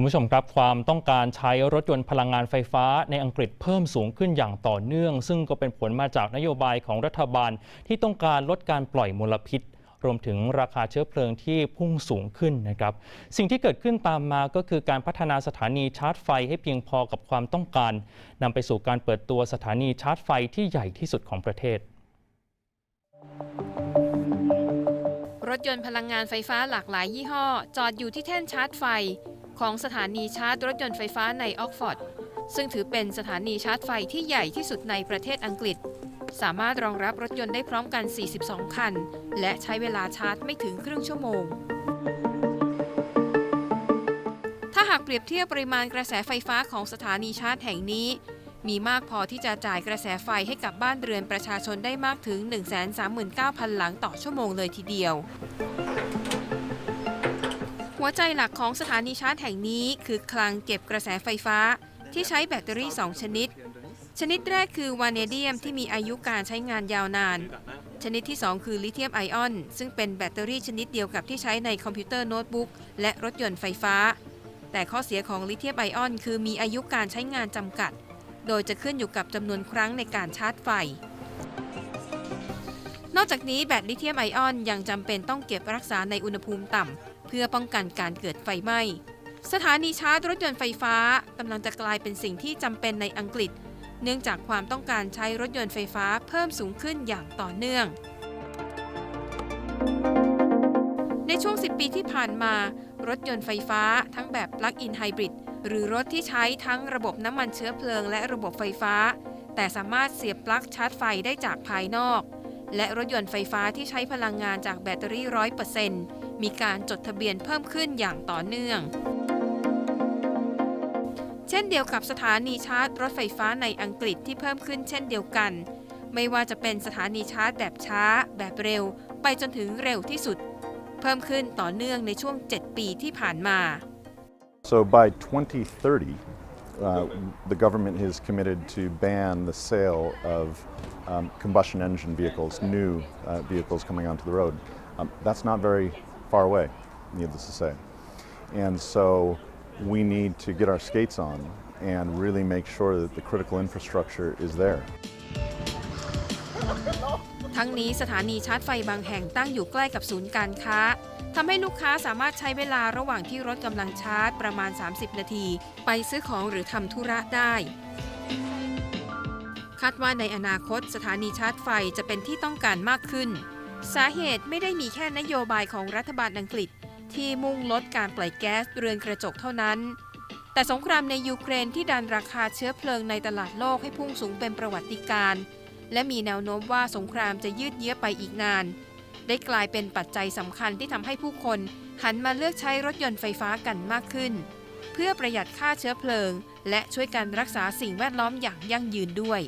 คุณผู้ชมครับความต้องการใช้รถยนต์พลังงานไฟฟ้าในอังกฤษเพิ่มสูงขึ้นอย่างต่อเนื่อง ซึ่งก็เป็นผลมาจากนโยบายของรัฐบาลที่ต้องการลดการปล่อยมลพิษ รวมถึงราคาเชื้อเพลิงที่พุ่งสูงขึ้นนะครับ สิ่งที่เกิดขึ้นตามมาก็คือการพัฒนาสถานีชาร์จไฟให้เพียงพอกับความต้องการนำไปสู่การเปิดตัวสถานีชาร์จไฟที่ใหญ่ที่สุดของประเทศรถยนต์พลังงานไฟฟ้าหลากหลายยี่ห้อ จอดอยู่ที่แท่นชาร์จไฟ ของสถานีชาร์จรถยนต์ไฟฟ้าในออกฟอร์ดซึ่งถือเป็นสถานีชาร์จไฟที่ใหญ่ที่สุดในประเทศอังกฤษ สามารถรองรับรถยนต์ได้พร้อมกัน 42 คัน และใช้เวลาชาร์จไม่ถึงครึ่งชั่วโมง ถ้าหากเปรียบเทียบปริมาณกระแสไฟฟ้าของสถานีชาร์จแห่งนี้ มีมากพอที่จะจ่ายกระแสไฟให้กับบ้านเรือนประชาชนได้มากถึง 139,000 หลังต่อชั่วโมงเลยทีเดียว หัวใจหลักของสถานีชาร์จแห่งนี้คือคลังเก็บกระแสไฟฟ้า ที่ใช้แบตเตอรี่ 2 ชนิด ชนิดแรกคือวานเนเดียมที่มีอายุการใช้งานยาวนาน ชนิดที่ 2 คือลิเธียมไอออน ซึ่งเป็นแบตเตอรี่ชนิดเดียวกับที่ใช้ในคอมพิวเตอร์โน้ตบุ๊กและรถยนต์ไฟฟ้า แต่ข้อเสียของลิเธียมไอออนคือมีอายุการใช้งานจำกัด โดยจะขึ้นอยู่กับจำนวนครั้งในการชาร์จไฟนอกจากนี้แบตลิเธียมไอออนยังจำเป็นต้องเก็บรักษาในอุณหภูมิต่ำ เพื่อป้องกันการเกิดไฟไหม้ สถานีชาร์จรถยนต์ไฟฟ้ากำลังจะกลายเป็นสิ่งที่จำเป็นในอังกฤษ เนื่องจากความต้องการใช้รถยนต์ไฟฟ้าเพิ่มสูงขึ้นอย่างต่อเนื่อง ในช่วง 10 ปีที่ผ่านมา รถยนต์ไฟฟ้าทั้งแบบ Plug-in Hybrid หรือรถที่ใช้ทั้งระบบน้ำมันเชื้อเพลิงและระบบไฟฟ้า แต่สามารถเสียบปลั๊กชาร์จไฟได้จากภายนอก และรถยนต์ไฟฟ้าที่ใช้พลังงานจากแบตเตอรี่100% มีการจดทะเบียนเพิ่มขึ้นอย่างต่อเนื่อง เช่นเดียวกับสถานีชาร์จรถไฟฟ้าในอังกฤษที่เพิ่มขึ้นเช่นเดียวกัน ไม่ว่าจะเป็นสถานีชาร์จแบบช้า แบบเร็ว ไปจนถึงเร็วที่สุด เพิ่มขึ้นต่อเนื่องในช่วง 7 ปีที่ผ่านมา So by 2030, uh, the government is committed to ban the sale of um, combustion engine vehicles, new uh, vehicles coming onto the road. Um, that's not very far away, needless to say. And so we need to get our skates on and really make sure that the critical infrastructure is there. ทั้งนี้สถานีชาร์จไฟบางแห่งตั้งอยู่ใกล้กับศูนย์การค้าทำให้ลูกค้าสามารถใช้เวลาระหว่างที่รถกำลังชาร์จประมาณ 30 นาที ไปซื้อของหรือทำธุระได้ คาดว่าในอนาคตสถานีชาร์จไฟจะเป็นที่ต้องการมากขึ้น สาเหตุไม่ได้มีแค่นโยบายของรัฐบาลอังกฤษที่มุ่งลดการปล่อยแก๊สเรือนกระจกเท่านั้น แต่สงครามในยูเครนที่ดันราคาเชื้อเพลิงในตลาดโลกให้พุ่งสูงเป็นประวัติการณ์และมีแนวโน้มว่าสงครามจะยืดเยื้อไปอีกนาน ได้กลายเป็นปัจจัยสำคัญที่ทำให้ผู้คนหันมาเลือกใช้รถยนต์ไฟฟ้ากันมากขึ้น เพื่อประหยัดค่าเชื้อเพลิง และช่วยกันรักษาสิ่งแวดล้อมอย่างยั่งยืนด้วย